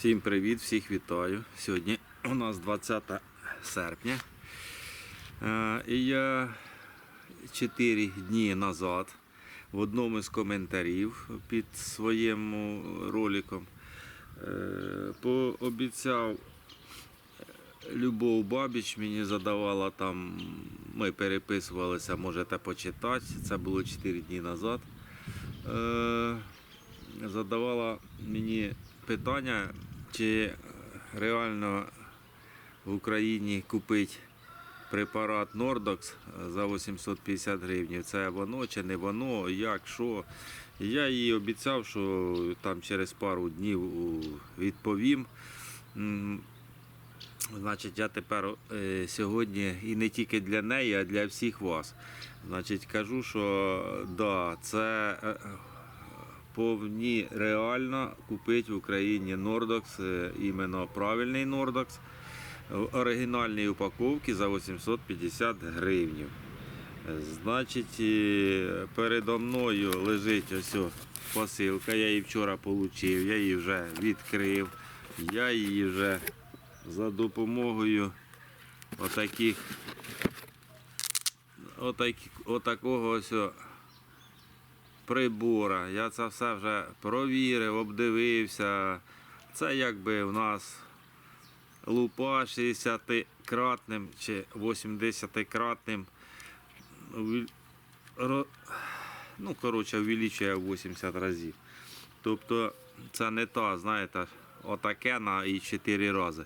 Всім привіт, всіх вітаю. Сьогодні у нас 20 серпня. Е, І я 4 дні назад в одному із коментарів під своїм роликом е, пообіцяв Любов Бабіч мені задавала там, ми переписувалися, можете почитати. Це було 4 дні назад. Е, задавала мені питання, чи реально в Україні купити препарат Nordox за 850 гривень. Це воно чи не воно, як, що. Я їй обіцяв, що там через пару днів відповім. Значить, я тепер е, сьогодні і не тільки для неї, а для всіх вас. Значить, кажу, що да, це е, повні реально купити в Україні Nordox, е, іменно правильний Nordox, в оригінальній упаковці за 850 гривень. Значить, передо мною лежить ось посилка. Я її вчора отримав, я її вже відкрив. Я її вже за допомогою отаких, отак, отакого ось прибора. Я це все вже провірив, обдивився. Це якби в нас лупа 60-кратним чи 80-кратним. Ну, коротше, увеличує в 80 разів. Тобто це не та, знаєте, отаке на і 4 рази.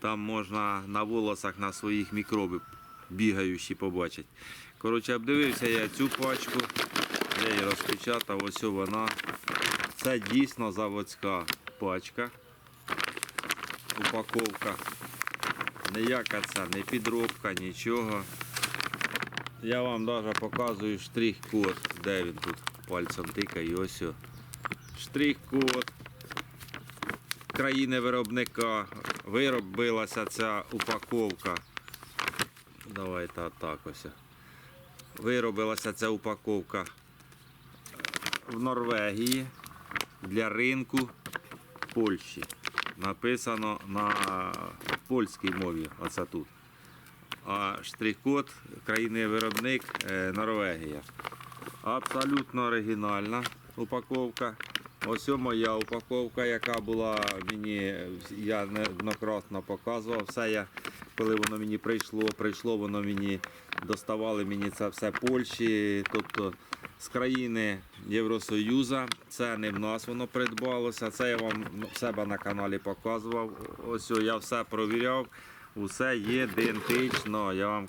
Там можна на волосах на своїх мікроби бігаючі побачити. Коротше, обдивився я цю пачку, я її розпечатав, ось вона. Це дійсно заводська пачка. Упаковка. Ніяка це не підробка, нічого. Я вам навіть показую штрих-код, де він тут пальцем тикає, ось. Штрих-код країни виробника виробилася ця упаковка. Давайте так ось. Виробилася ця упаковка в Норвегії для ринку Польщі. Написано на польській мові. Оце тут. А штрих-код країни-виробник е, Норвегія. Абсолютно оригінальна упаковка. Ось моя упаковка, яка була мені, я неоднократно показував. Все я, коли воно мені прийшло, прийшло воно мені, доставали мені це все Польщі, тобто з країни Євросоюзу. Це не в нас воно придбалося. Це я вам в себе на каналі показував. Ось я все провіряв. Усе є ідентично. Я вам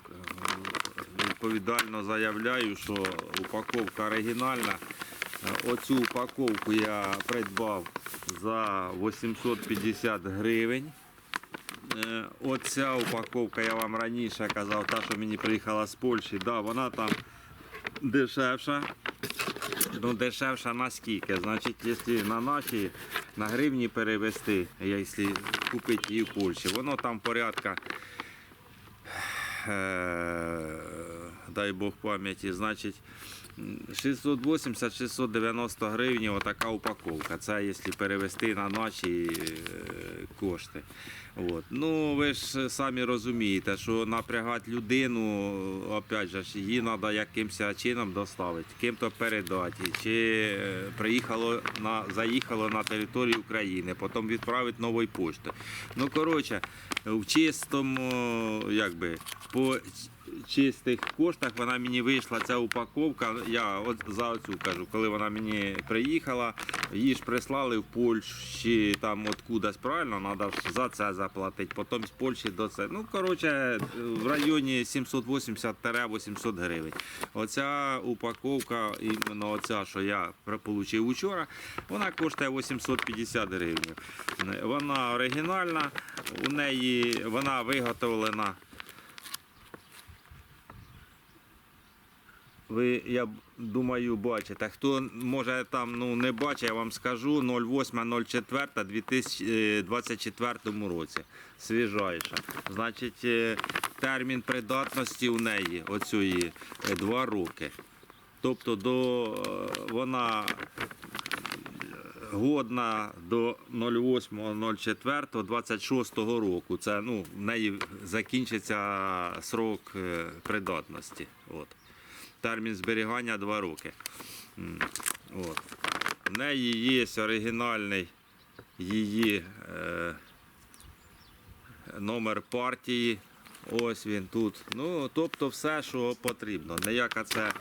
відповідально заявляю, що упаковка оригінальна. Оцю упаковку я придбав за 850 гривень. Е, Оця упаковка, я вам раніше казав, та, що мені приїхала з Польщі, да, вона там дешевша. Ну, дешевша наскільки? Значить, якщо на наші на гривні перевести, якщо купити її в Польщі, воно там порядка, е, дай Бог пам'яті, значить 680-690 гривень отака упаковка. Це якщо перевести на наші е, кошти. От. Ну, ви ж самі розумієте, що напрягати людину, опять же, її треба якимось чином доставити, ким-то передати, чи е, приїхало на, заїхало на територію України, потім відправити новою поштою. Ну, коротше, в чистому, якби, по чистих коштах вона мені вийшла ця упаковка. Я от за оцю кажу, коли вона мені приїхала, її ж прислали в Польщі, там от кудись правильно, треба за це заплатити. Потім з Польщі до це. Ну, коротше, в районі 780-800 гривень. Оця упаковка, іменно оця, що я отримав учора, вона коштує 850 гривень. Вона оригінальна, у неї вона виготовлена. Ви, я думаю, бачите. Хто може там ну, не бачить, я вам скажу 08.04.2024 році. Свіжайша. Значить, е, термін придатності у неї оцієї 2 роки. Тобто до, е, вона годна до 08.04.26 року. Це ну, в неї закінчиться срок е, придатності. От. Термін зберігання 2 роки. От. В неї є оригінальний її е, номер партії. Ось він тут. Ну, тобто все, що потрібно. Ніяка це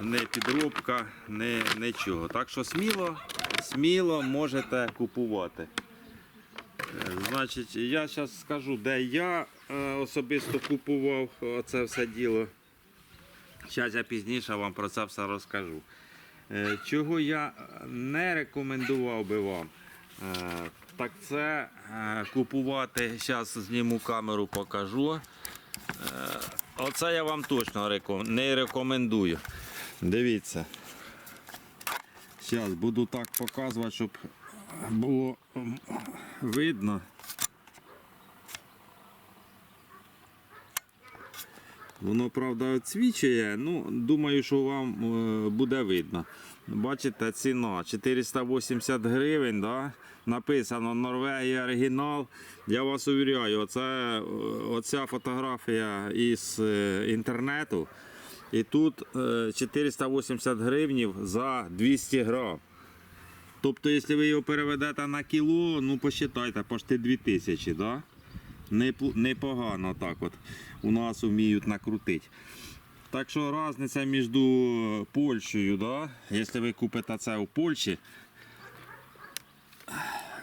не підробка, не нічого. Так що сміло, сміло можете купувати. Е, Значить, я зараз скажу, де я е, особисто купував це все діло. Зараз я пізніше вам про це все розкажу. Е, Чого я не рекомендував би вам, е, так це е, купувати, зараз зніму камеру, покажу. Оце я вам точно не рекомендую. Дивіться. Зараз буду так показувати, щоб було видно. Воно, правда, відсвічує, ну, думаю, що вам е, буде видно. Бачите, ціна 480 гривень, да? написано Норвегія оригінал. Я вас увіряю, оце, е, оця фотографія із е, інтернету. І тут е, 480 гривень за 200 грам. Тобто, якщо ви його переведете на кіло, ну посчитайте, почти 2000, да? Непогано так от у нас вміють накрутити. Так що різниця між Польщею, да? якщо ви купите це у Польщі,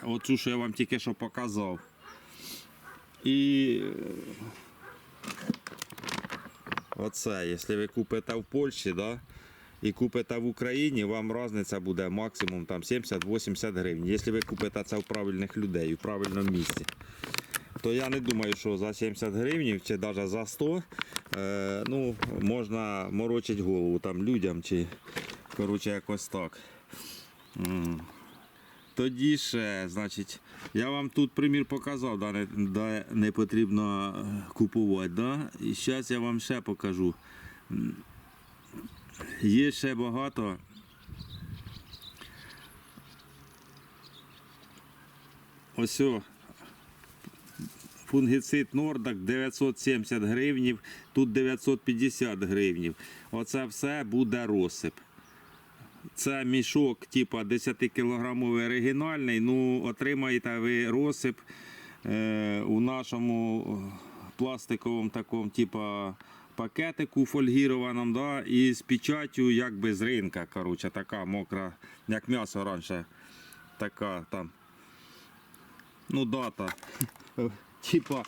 оцю, що я вам тільки що показав. І оце, якщо ви купите в Польщі, да? і купите в Україні, вам різниця буде максимум там 70-80 гривень. Якщо ви купите це в правильних людей, в правильному місці то я не думаю, що за 70 гривень чи навіть за 100 е, ну, можна морочити голову там людям чи коротше якось так. Тоді ще, значить, я вам тут примір показав, да, не, де не потрібно е, купувати. Да? І зараз я вам ще покажу. Є ще багато. Ось о, Фунгіцид Нордак 970 гривнів, тут 950 гривнів. Оце все буде розсип. Це мішок, типа 10 кілограмовий оригінальний. Ну, отримаєте ви розсип е, у нашому пластиковому такому, типа пакетику фольгірованому, да, і з печаттю якби з ринка. Коротше, така мокра, як м'ясо раніше. Така там. Ну, дата. Типа,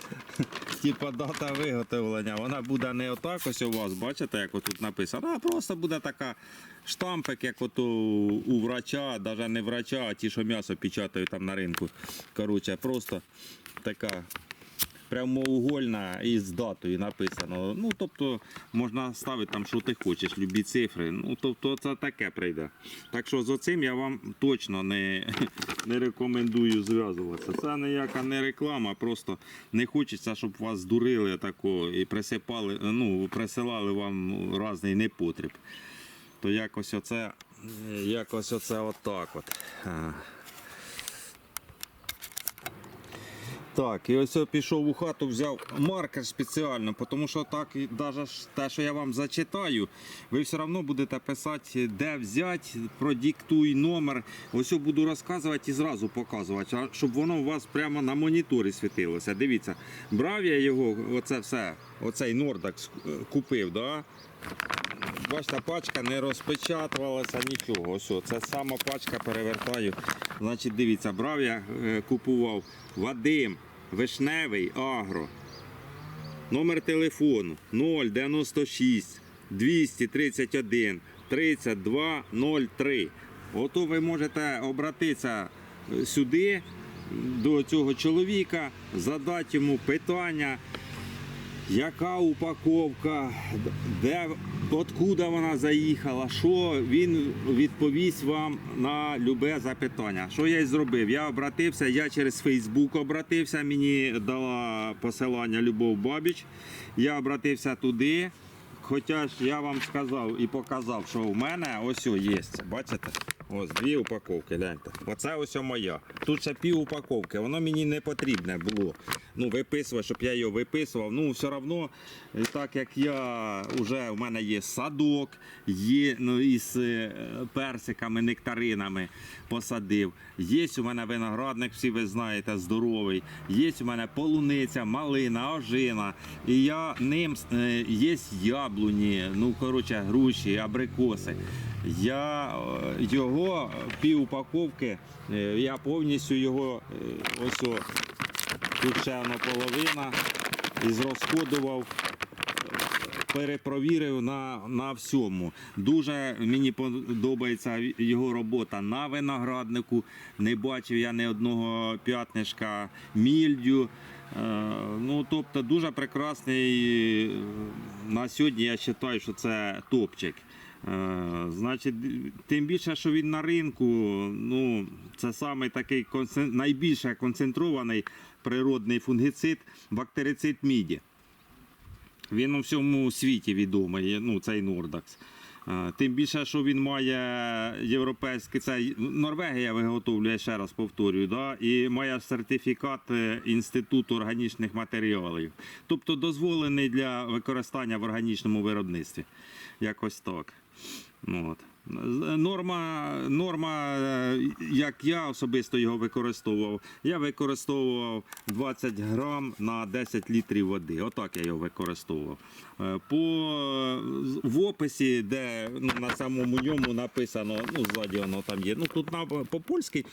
типа дата виготовлення, вона буде не отак ось у вас, бачите, як тут написано, а просто буде така штампик, як ото у врача, навіть не врача, а ті, що м'ясо печатають там на ринку. Коротше, просто така прямоугольна і з датою написано. Ну, тобто можна ставити там, що ти хочеш, любі цифри. Ну, тобто це таке прийде. Так що з оцим я вам точно не, не рекомендую зв'язуватися. Це ніяка не реклама, просто не хочеться, щоб вас здурили тако і присипали, ну, присилали вам різний непотріб. То якось оце, якось оце отак от. А. Так, і ось пішов у хату, взяв маркер спеціально, тому що так, даже те, що я вам зачитаю, ви все одно будете писати, де взяти, продиктуй номер. Ось буду розказувати і зразу показувати, щоб воно у вас прямо на моніторі світилося. Дивіться, брав я його, оце все, оцей Нордак купив, да? Бачите, пачка не розпечатувалася нічого. Ось, це сама пачка перевертаю. Значить, дивіться, брав я, е, купував Вадим Вишневий Агро. Номер телефону 096 231 3203. Ото ви можете обратитися е, сюди до цього чоловіка, задати йому питання яка упаковка, де, откуда вона заїхала, що він відповість вам на любе запитання. Що я й зробив? Я обратився, я через Фейсбук обратився, мені дала посилання Любов Бабіч. Я обратився туди. Хоча ж я вам сказав і показав, що в мене ось є. Бачите? Ось дві упаковки, гляньте. Оце ось моя. Тут ще пів упаковки, воно мені не потрібне було. Ну, виписувати, щоб я його виписував. Ну, все одно, е, так як я вже в мене є садок, є ну, із е, персиками, нектаринами посадив. Є у мене виноградник, всі ви знаєте, здоровий. Є у мене полуниця, малина, ожина. І я ним е, є яблуні, ну коротше, груші, абрикоси. Я е, його пів упаковки, е, я повністю його е, ось тут ще воно половина і зрозходував перепровірив на, на всьому. Дуже мені подобається його робота на винограднику. Не бачив я ні одного п'ятнишка мільдю. Ну, тобто дуже прекрасний. На сьогодні я вважаю, що це топчик. Е, Значить, тим більше, що він на ринку, ну, це саме такий найбільше концентрований природний фунгіцид, бактерицид міді. Він у всьому світі відомий, ну, цей Нордакс. Е, Тим більше, що він має європейський, це Норвегія виготовлює, ще раз повторюю, да? і має сертифікат е, Інституту органічних матеріалів. Тобто дозволений для використання в органічному виробництві. Якось так. Ну, От. Норма, норма, е, як я особисто його використовував, я використовував 20 грам на 10 літрів води. Отак я його використовував. Е, По, в описі, де ну, на самому ньому написано, ну, ззаді воно там є. Ну, тут на, по-польськи,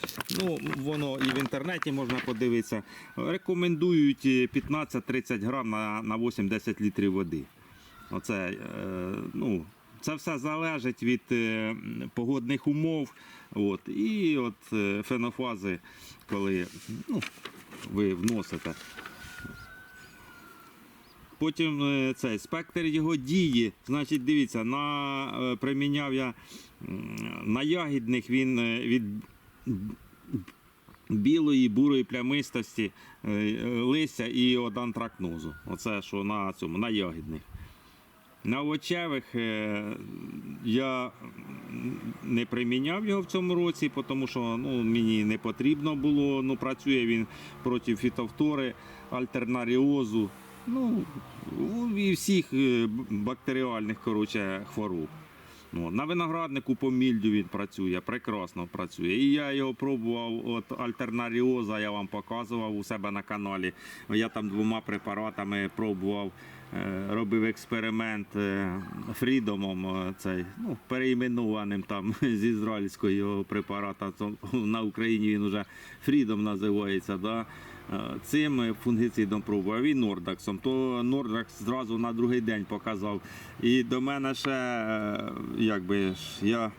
ну, воно і в інтернеті можна подивитися. Рекомендують е, 15-30 грам на, на 8-10 літрів води. Оце, е, ну, це все залежить від е, погодних умов. От, і от е, фенофази, коли ну, ви вносите. Потім е, цей спектр його дії. Значить, дивіться, на, приміняв я на ягідних він від білої, бурої плямистості листя і от антракнозу. Оце що на цьому, на ягідних. На овочевих е, я не приміняв його в цьому році, тому що ну, мені не потрібно було. Ну, працює він проти фітофтори, альтернаріозу, ну, і всіх е, бактеріальних коротше, хвороб. Ну, на винограднику по мільдю він працює, прекрасно працює. І я його пробував от альтернаріоза, я вам показував у себе на каналі. Я там двома препаратами пробував, робив експеримент е, фрідомом, е, цей, ну, переіменованим там з ізраїльського препарата. На Україні він вже фрідом називається. Да? Е, Цим фунгіцидом пробував і Нордаксом. То Нордакс зразу на другий день показав. І до мене ще, е, якби я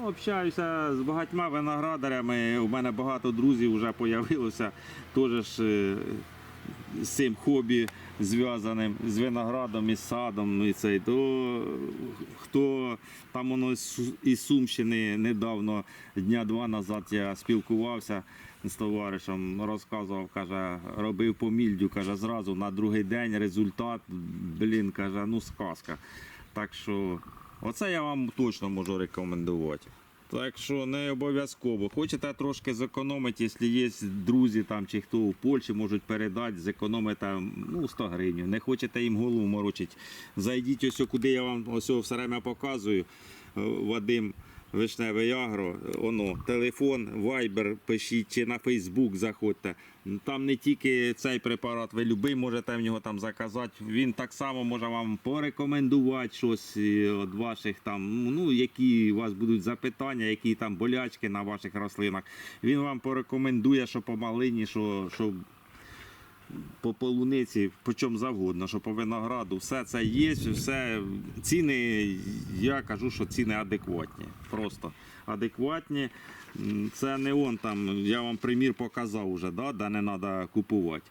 ну, общаюся з багатьма виноградарями. У мене багато друзів вже з'явилося е, цим хобі зв'язаним з виноградом і садом. І цей, то хто там воно із Сумщини недавно, дня два назад я спілкувався з товаришем, розказував, каже, робив по мільдю, каже, зразу на другий день результат, блін, каже, ну сказка. Так що оце я вам точно можу рекомендувати. Так що не обов'язково. Хочете трошки зекономити, якщо є друзі там чи хто у Польщі можуть передати, зекономити ну, 100 гривень. Не хочете їм голову морочити. Зайдіть ось куди я вам ось все время показую. Е, Вадим Вишневий Агро, оно, телефон, вайбер, пишіть чи на Фейсбук заходьте. Там не тільки цей препарат, ви любий можете в нього там заказати. Він так само може вам порекомендувати щось е, від ваших там, ну які у вас будуть запитання, які там болячки на ваших рослинах. Він вам порекомендує, що по малині, що, що по полуниці, по чому завгодно, що по винограду, все це є, все ціни, я кажу, що ціни адекватні. Просто адекватні. Це не он там, я вам примір показав уже, да, де не треба купувати.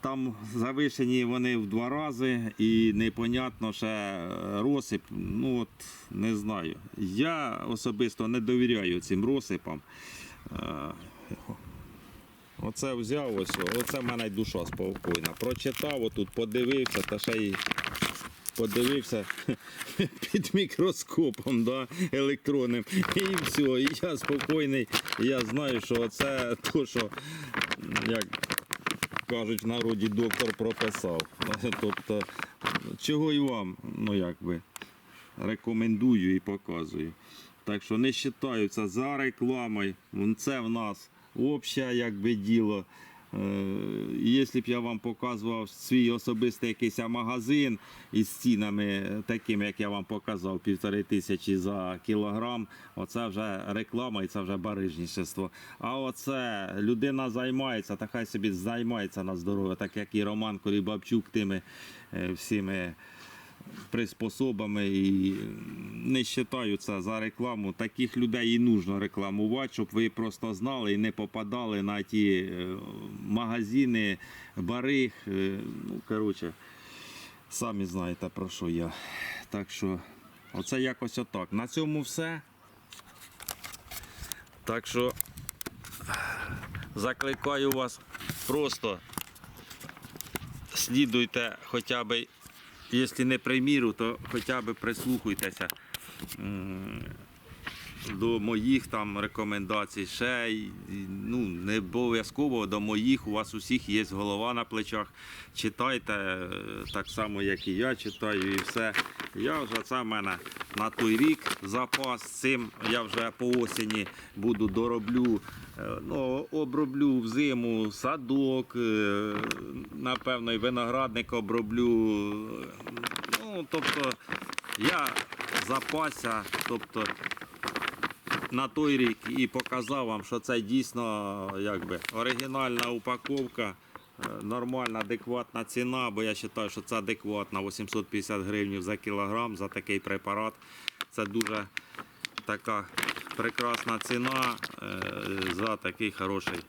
Там завишені вони в два рази і непонятно ще е, розсип. Ну от не знаю. Я особисто не довіряю цим розсипам. Оце взяв ось, оце в мене душа спокійна. Прочитав, отут подивився та ще й подивився під мікроскопом да, електронним. І все, і я спокійний. Я знаю, що це то, що як кажуть в народі, доктор прописав. Тобто, чого і вам, ну як би, рекомендую і показую. Так що не вважаю це за рекламою. Це в нас обще якби діло. Е, Якщо б я вам показував свій особистий якийсь магазин із цінами такими, як я вам показав, півтори тисячі за кілограм, оце вже реклама і це вже барижничество. А оце людина займається, та хай собі займається на здоров'я, так як і Роман Корібабчук тими е, всіми приспособами і не вважаю це за рекламу. Таких людей і нужно рекламувати, щоб ви просто знали і не попадали на ті е, магазини, бариг. е, Ну, коротше, самі знаєте про що я. Так що, оце якось отак. На цьому все. Так що закликаю вас просто слідуйте хоча б, якщо не приміру, то хоча б прислухайтеся до моїх там рекомендацій. Ще ну, не обов'язково до моїх. У вас усіх є голова на плечах. Читайте е, так само, як і я читаю, і все. Я вже це в мене на той рік запас. Цим я вже по осені буду дороблю. е, Ну, оброблю взиму садок, е, напевно, і виноградник оброблю. Ну, тобто я запасся, тобто на той рік і показав вам, що це дійсно якби, оригінальна упаковка, нормальна, адекватна ціна, бо я вважаю, що це адекватна 850 гривень за кілограм за такий препарат. Це дуже така прекрасна ціна е, за такий хороший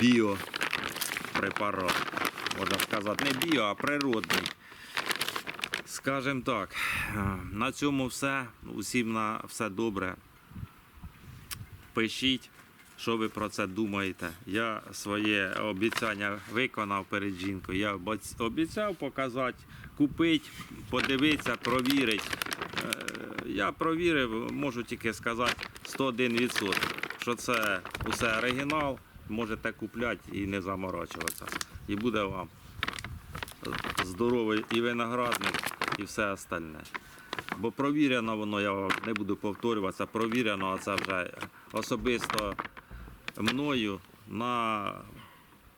біопрепарат. Можна сказати, не біо, а природний. Скажем так, е, на цьому все. Усім на все добре. Пишіть, що ви про це думаєте. Я своє обіцяння виконав перед жінкою. Я обіцяв показати, купити, подивитися, провірити. Е, Я провірив, можу тільки сказати 101%, що це усе оригінал, можете купляти і не заморачуватися. І буде вам здоровий і виноградник, і все остальне. Бо провірено воно, я не буду повторюватися, провірено, а це вже особисто мною на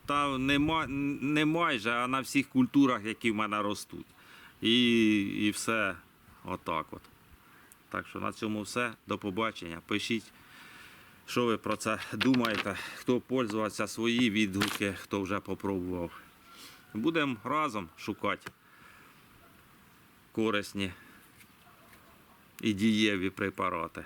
та не, ма- не майже, а на всіх культурах, які в мене ростуть. І, і все отак от. Так що на цьому все. До побачення. Пишіть, що ви про це думаєте, хто пользувався свої відгуки, хто вже попробував. Будемо разом шукати корисні і дієві препарати.